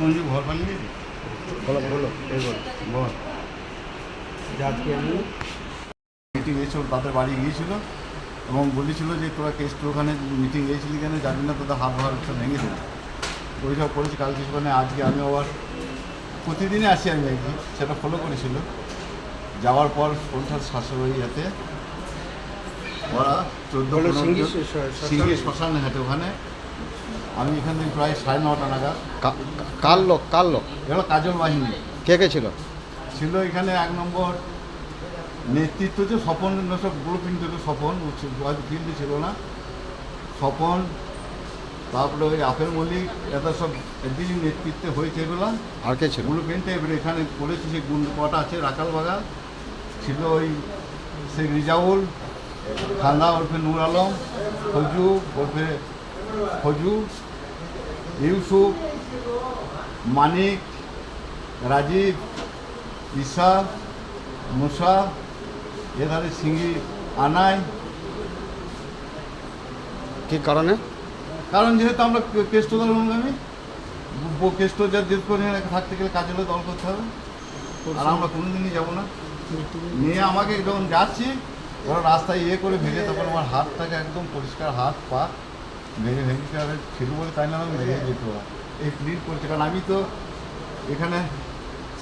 সঞ্জীব ঘর বানিয়ে বলো বলো এই বলো বল। আজকে আমি মিটিং এসেছিল তাদের বাড়ি গিয়েছিল এবং বলেছিল যে তোরা কেষ্ট ওখানে মিটিং গিয়েছিলি কেন? জানি না তোদের হাত ভার সব ভেঙে দেবে ওইসব করেছি কালকে সেখানে আজকে আমি আবার প্রতিদিনই আসি আমি আর কি সেটা ফলো করেছিল। যাওয়ার পর কোনঠার শাশুড়ি হাতে। ওরা চোদ্দ সিঙ্গি শ্মশান? হাটে ওখানে। আমি এখান থেকে প্রায় সাড়ে নটা নাগাদ কার লোক কার লোক? এগুলো কাজল বাহিনী। কে কে ছিল? ছিল এখানে এক নম্বর নেতৃত্ব যে স্বপন সব গ্রুপিং থেকে স্বপন ফিল্ডে ছিল না। স্বপন তারপরে ওই আপেল মল্লিক এত সব দিন নেতৃত্বে হয়েছে এগুলো। আর কে ছিল? প্রিন্টে এবারে এখানে করেছে সেই গুন্ড কটা আছে রাখাল বাগা। ছিল ওই শেখ রিজাউল খান্দা ওরফে নূর আলম ফজু ওরফে ফজু ইউসুফ মানিক রাজীব ঈশা মুসা এধারে সিঙ্গি আনাই। কি কারণে? কারণ যেহেতু আমরা কেষ্ট দল অনুগামী কেষ্ট যা জেদ করে থাকতে গেলে কাজে হলে দল করতে হবে। আর আমরা কোনোদিনই যাব না। নিয়ে আমাকে যখন যাচ্ছি ওরা রাস্তায় ইয়ে করে ভেঙে তখন আমার হাতটাকে একদম পরিষ্কার হাত পা ভেঙে ভেঙে ছিল বলে তাই না আমি ভেঙে যেত ওরা। এই ক্লিন করছে। কারণ আমি তো এখানে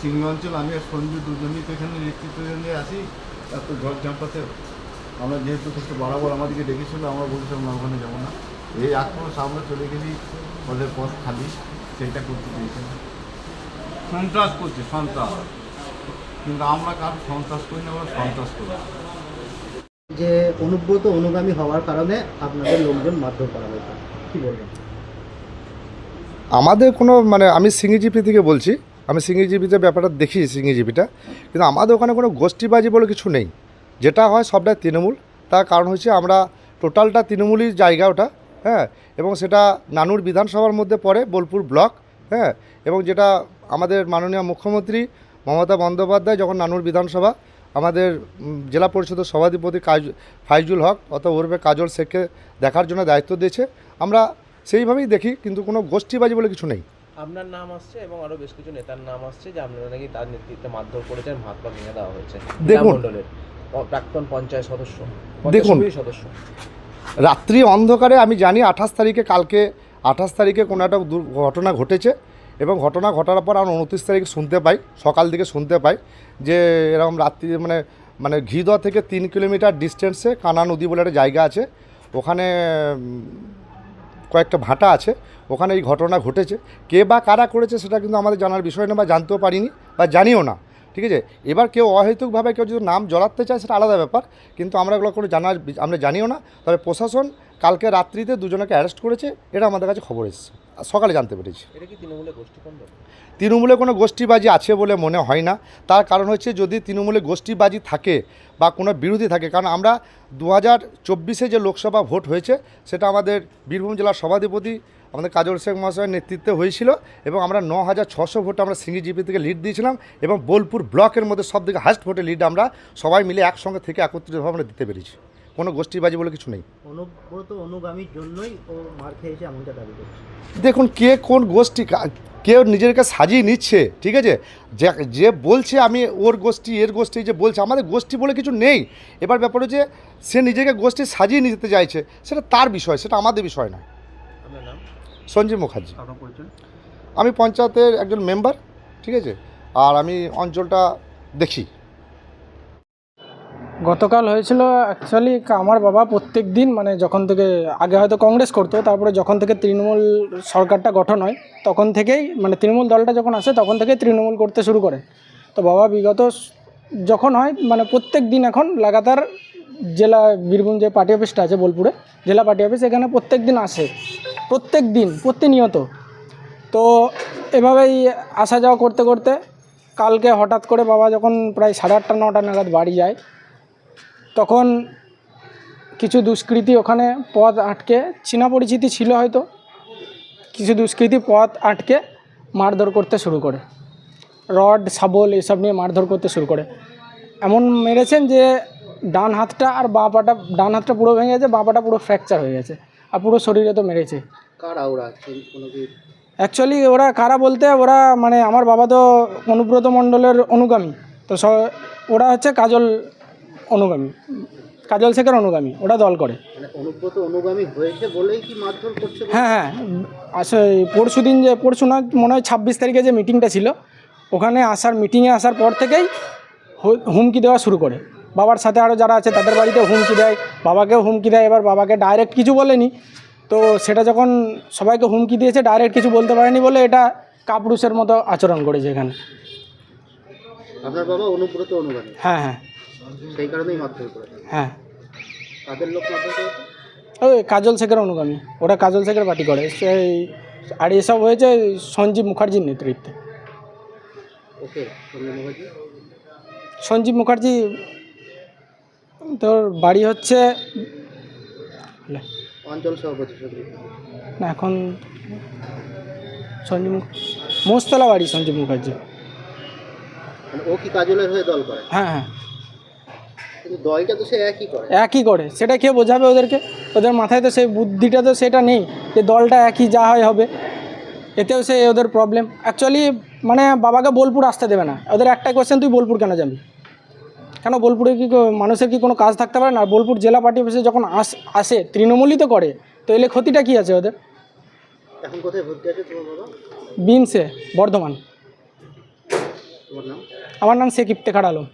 সিংহ অঞ্চল, আমি আর সঞ্জু দুজনই তো এখানে নেতৃত্ব নিয়ে আসি এত ঝড় ঝাঁপাতে আমরা যেহেতু কিছু বরাবর আমাদেরকে ডেকেছিল, আমরা বলছিলাম না ওখানে যাব না। এই আক্রমণ সামনে চলে গেলেই ওদের পথ খালি। সেইটা করতে না সন্ত্রাস করছে, সন্ত্রাস। কিন্তু আমরা কারও সন্ত্রাস করি না, আমরা সন্ত্রাস করি যে অনুব্রত অনুগামী হওয়ার কারণে আপনাদের লোকজন মারধর করা হয়েছে। কি বলবেন? আমাদের কোনো মানে আমি সিঙ্গিজিপি থেকে বলছি, আমি সিঙ্গিজিপিতে ব্যাপারটা দেখি সিঙ্গিজিপিটা, কিন্তু আমাদের ওখানে কোনো গোষ্ঠীবাজি বলে কিছু নেই। যেটা হয় সবটাই তৃণমূল, তার কারণ হচ্ছে আমরা টোটালটা তৃণমূলই জায়গা ওটা হ্যাঁ এবং সেটা নানুর বিধানসভার মধ্যে পড়ে, বোলপুর ব্লক হ্যাঁ এবং যেটা আমাদের মাননীয় মুখ্যমন্ত্রী মমতা বন্দ্যোপাধ্যায় যখন নানুর বিধানসভা, আমাদের জেলা পরিষদের সভাধিপতি কাজ, ফাইজুল হক অথবা ওরফে কাজল শেখকে দেখার জন্য দায়িত্ব দিয়েছে। আমরা সেইভাবেই দেখি কিন্তু কোনো গোষ্ঠীবাজি বলে কিছু নেই। আপনার নাম আসছে এবং আরও বেশ কিছু নেতার নাম আসছে যে আপনারা নাকি তার নেতৃত্বে মারধর করেছেন হাত পা ভেঙে দেওয়া হয়েছে। দেখুন। প্রাক্তন পঞ্চায়েত সদস্য। দেখুন। সদস্য। রাত্রি অন্ধকারে আমি জানি আঠাশ তারিখে কালকে আঠাশ তারিখে কোনো একটা ঘটনা ঘটেছে এবং ঘটনা ঘটার পর আমরা উনত্রিশ তারিখে শুনতে পাই সকাল দিকে শুনতে পাই যে এরকম রাত্রি মানে মানে ঘিদোয়া থেকে তিন কিলোমিটার ডিস্টেন্সে কানা নদী বলে একটা জায়গা আছে। ওখানে কয়েকটা ভাটা আছে, ওখানে এই ঘটনা ঘটেছে। কে বা কারা করেছে সেটা কিন্তু আমাদের জানার বিষয় না বা জানতেও পারিনি বা জানিও না। ঠিক আছে? এবার কেউ অহেতুকভাবে কেউ যদি নাম জড়াতে চায় সেটা আলাদা ব্যাপার। কিন্তু আমরা এগুলো কোনো জানার আমরা জানিও না। তবে প্রশাসন কালকে রাত্রিতে দুজনকে অ্যারেস্ট করেছে এটা আমাদের কাছে খবর এসেছে। সকালে জানতে পেরেছি। তৃণমূলে কোনো গোষ্ঠীবাজি আছে বলে মনে হয় না। তার কারণ হচ্ছে যদি তৃণমূলে গোষ্ঠীবাজি থাকে বা কোনো বিরোধী থাকে কারণ আমরা দু হাজার চব্বিশে যে লোকসভা ভোট হয়েছে সেটা আমাদের বীরভূম জেলার সভাধিপতি আমাদের কাজল শেখ মহাশয়ের নেতৃত্বে হয়েছিল এবং আমরা ন হাজার ছশো ভোটে আমরা সিঙ্গি জিপি থেকে লিড দিয়েছিলাম এবং বোলপুর ব্লকের মধ্যে সব থেকে হাইস্ট ভোটে লিড আমরা সবাই মিলে একসঙ্গে থেকে একত্রিতভাবে আমরা দিতে পেরেছি। কোনো গোষ্ঠীবাজি বলে কিছু নেই। অনুব্রত অনুগামীর জন্যই ও মার খেয়েছে এমনটা দাবি করছে। দেখুন কে কোন গোষ্ঠী কা- কেউ নিজেকে সাজিয়ে নিচ্ছে ঠিক আছে? যে যে বলছে আমি ওর গোষ্ঠী এর গোষ্ঠী যে বলছে আমাদের গোষ্ঠী বলে কিছু নেই। এবার ব্যাপার হচ্ছে সে নিজেকে গোষ্ঠী সাজিয়ে নিতে চাইছে সেটা তার বিষয় সেটা আমাদের বিষয় না আপনার নাম সঞ্জীব মুখার্জি। আমি পঞ্চায়েতের একজন মেম্বার ঠিক আছে? আর আমি অঞ্চলটা দেখি। গতকাল হয়েছিল অ্যাকচুয়ালি আমার বাবা প্রত্যেক দিন মানে যখন থেকে আগে হয়তো কংগ্রেস করতো তারপরে যখন থেকে তৃণমূল সরকারটা গঠন হয় তখন থেকেই মানে তৃণমূল দলটা যখন আসে তখন থেকেই তৃণমূল করতে শুরু করে। তো বাবা বিগত যখন হয় মানে প্রত্যেক দিন এখন লাগাতার জেলা বীরভূম যে পার্টি অফিসটা আছে বোলপুরে জেলা পার্টি অফিস এখানে প্রত্যেক দিন আসে। প্রত্যেক দিন, প্রতিনিয়ত। তো এভাবেই আসা যাওয়া করতে করতে কালকে হঠাৎ করে বাবা যখন প্রায় সাড়ে আটটা, নটা নাগাদ বাড়ি যায়, তখন কিছু দুষ্কৃতী ওখানে পথ আটকে, চীনা পরিচিতি ছিল হয়তো, কিছু দুষ্কৃতী পথ আটকে মারধর করতে শুরু করে। রড, শাবল এসব নিয়ে মারধর করতে শুরু করে। এমন মেরেছেন যে ডান হাতটা আর বাঁ পাটা, ডান হাতটা পুরো ভেঙে গেছে, বাঁ পাটা পুরো ফ্র্যাকচার হয়ে গেছে। আর পুরো শরীরে তো মেরেছে। কার আওড়া কোনো কি অ্যাকচুয়ালি ওরা কারা বলতে ওরা মানে আমার বাবা তো অনুব্রত মণ্ডলের অনুগামী। তো ওরা হচ্ছে কাজল অনুগামী। কাজল শেখের অনুগামী ওরা দল করে। মানে অনুব্রত অনুগামী হয়েছে বলেই কি মারধর করছে হ্যাঁ হ্যাঁ। আসলে পরশু দিন যে পরশু না মনে হয় ছাব্বিশ তারিখে যে মিটিংটা ছিল ওখানে আসার মিটিংয়ে আসার পর থেকেই হুমকি দেওয়া শুরু করে। বাবার সাথে আরও যারা আছে তাদের বাড়িতে হুমকি দেয় বাবাকেও হুমকি দেয়। এবার বাবাকে ডাইরেক্ট কিছু বলেনি। তো সেটা যখন সবাইকে হুমকি দিয়েছে ডাইরেক্ট কিছু বলতে পারেনি বলে এটা কাপুরুষের মতো আচরণ করেছে এখানে। আপনার বাবা অনুব্রত অনুগামী? হ্যাঁ হ্যাঁ। সেই কারণেই মারধর করেছে। হ্যাঁ। তাদের লোক ওই কাজল শেখের অনুগামী। ওরা কাজল শেখের পার্টি করে। সেই আর এসব হয়েছে সঞ্জীব মুখার্জির নেতৃত্বে। ওকে সঞ্জীব মুখার্জি তোর বাড়ি হচ্ছে অঞ্চল সভাপতি না এখন সঞ্জীব মোস্তলা বাড়ি সঞ্জীব মুখার্জি। মানে ও কি কাজলের হয়ে দল করে? হ্যাঁ হ্যাঁ। কিন্তু দলটা তো সে একই করে। একই করে। সেটা কে বোঝাবে ওদেরকে? ওদের মাথায় তো সেই বুদ্ধিটা তো সেটা নেই যে দলটা একই যা হয় হবে। এতেও সে ওদের প্রবলেম অ্যাকচুয়ালি মানে বাবাকে বোলপুর আসতে দেবে না। ওদের একটা কোয়েশ্চেন তুই বোলপুর কেন যাবি? কেন বোলপুরে কি মানুষের কি কোনো কাজ থাকতে পারে না? বোলপুর জেলা পার্টি অফিসে যখন আস আসে তৃণমূলই তো করে তো এলে ক্ষতিটা কী আছে ওদের? এখন কোথায় ভর্তি আছে বিমসে বর্ধমান। আমার নাম শেখ ইফতেখার আলম।